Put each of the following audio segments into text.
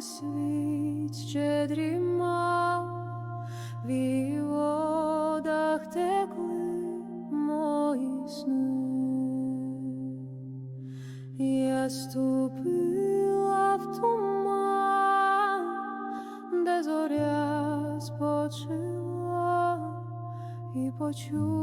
світ ще дрімав, в її водах текли мої сни. Я ступила в туман, де зоря спочила, і почула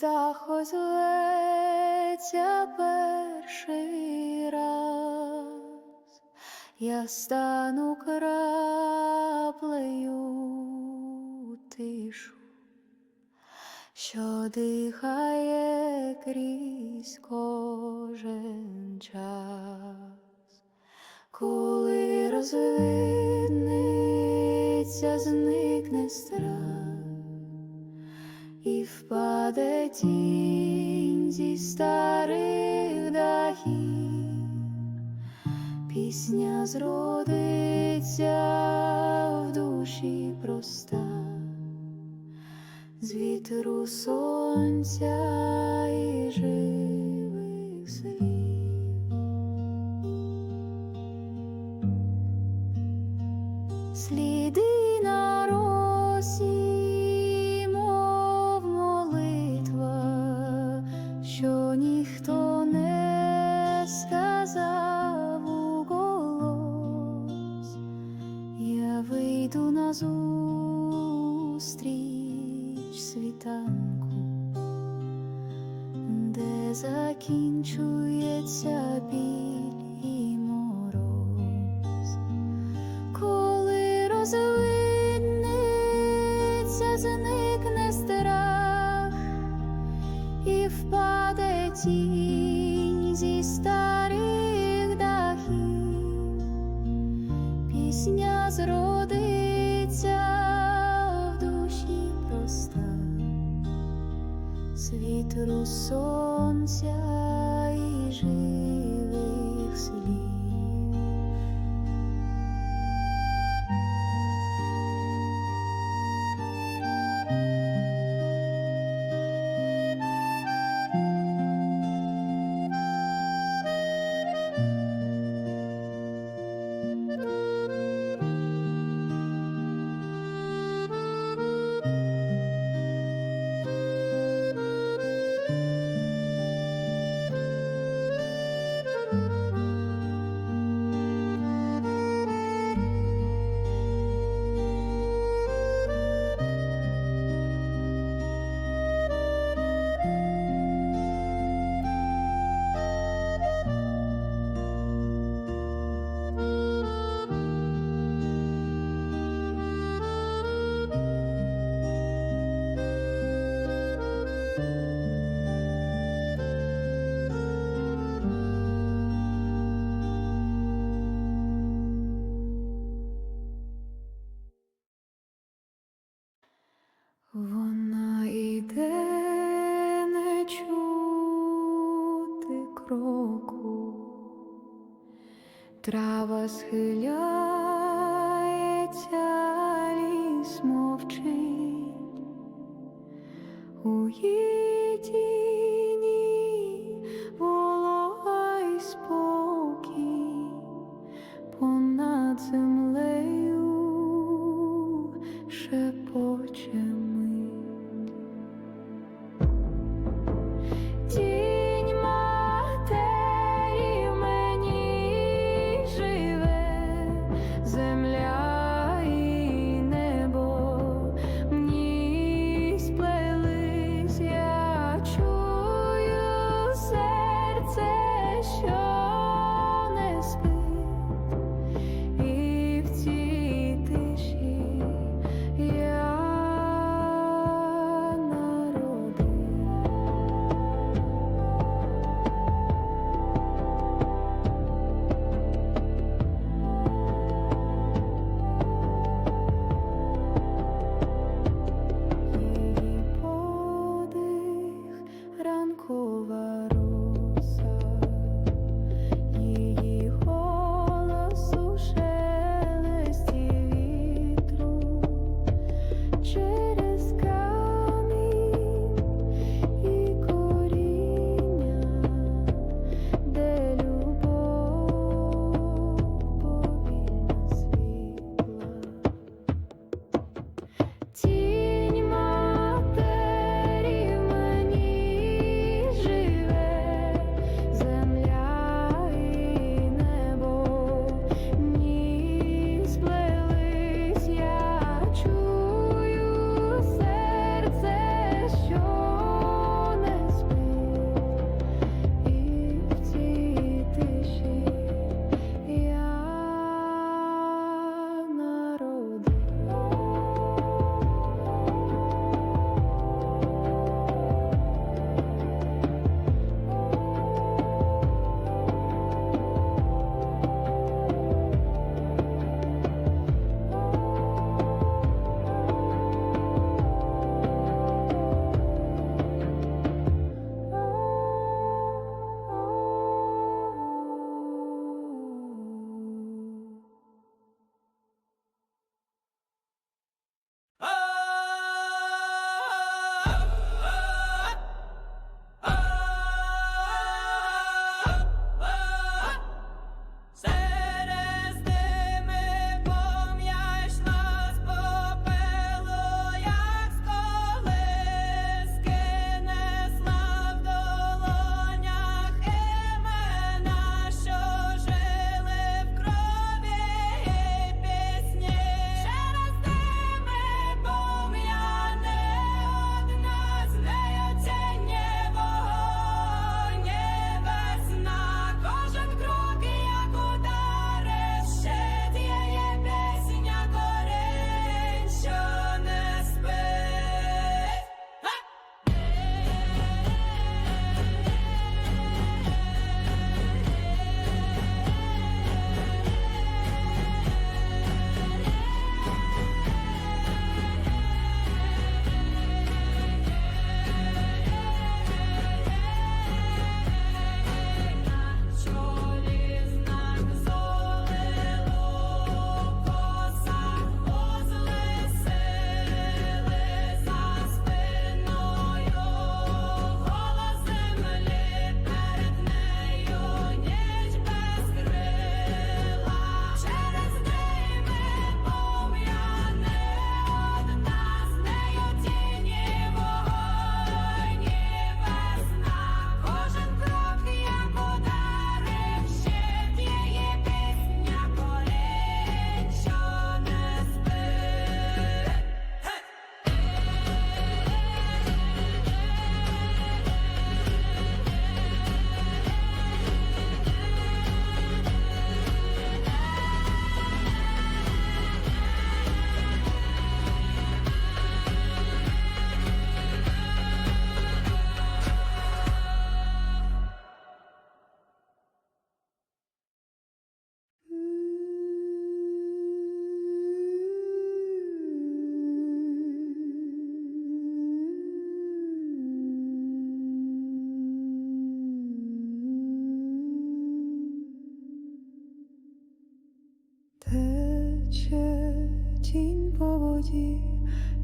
птах озветься перший раз, я стану краплею тишу, що дихає крізь кожен час. Коли розвидниться, зникне страх і впаде тінь зі старих дахів, пісня зродиться в душі проста, з вітру сонця і живих закінчується біль з сонця і живих слів. Трава схиляється, ліс мовчить, у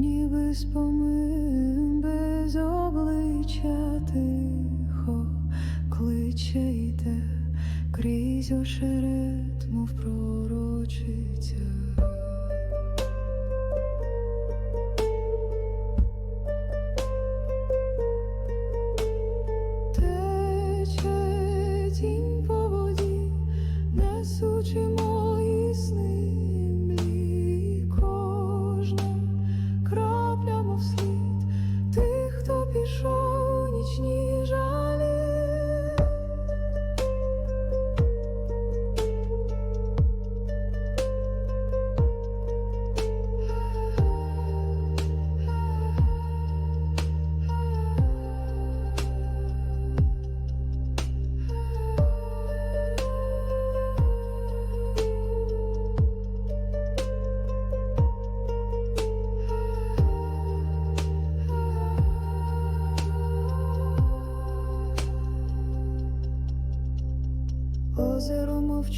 ніби спомин без обличчя тихо кличе йде крізь ошерет, мов про.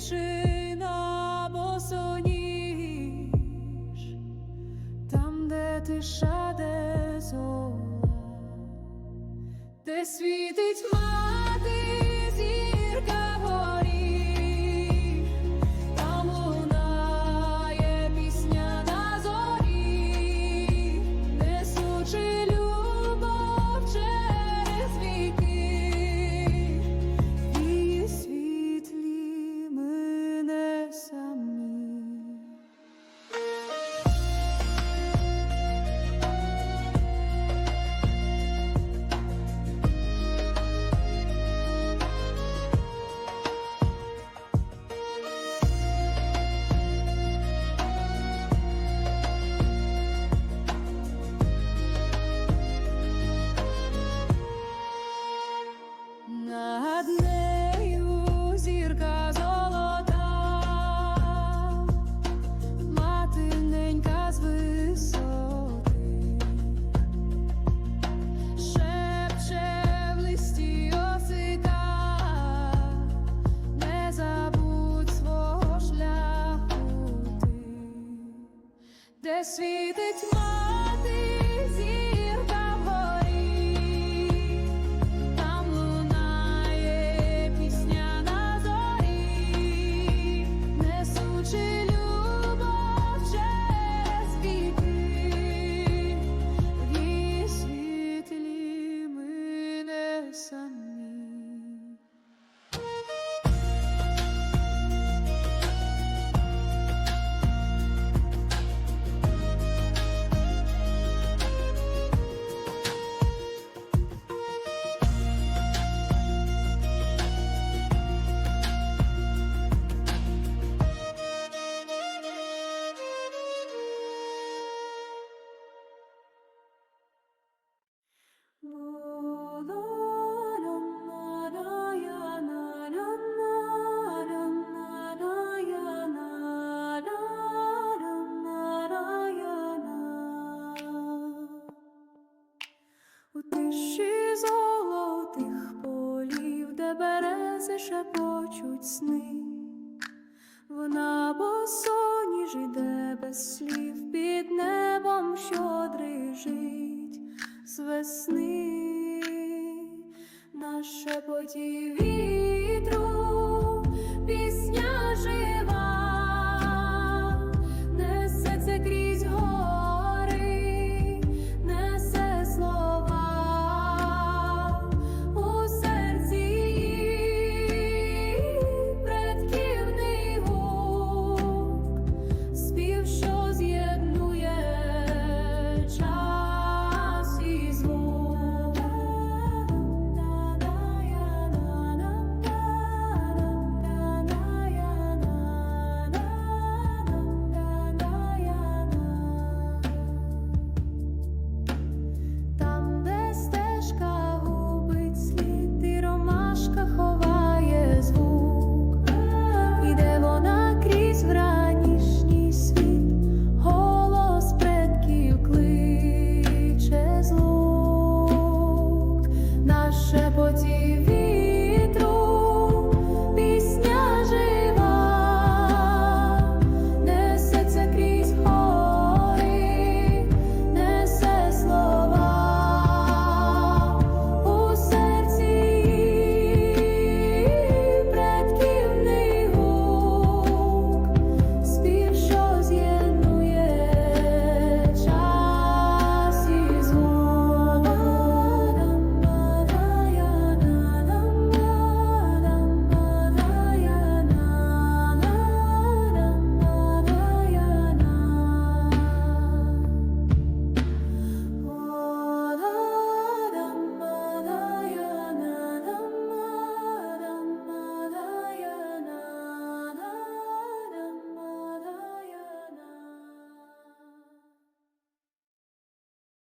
дівчина босоніж, там, де тиша, де зола, де світить ма.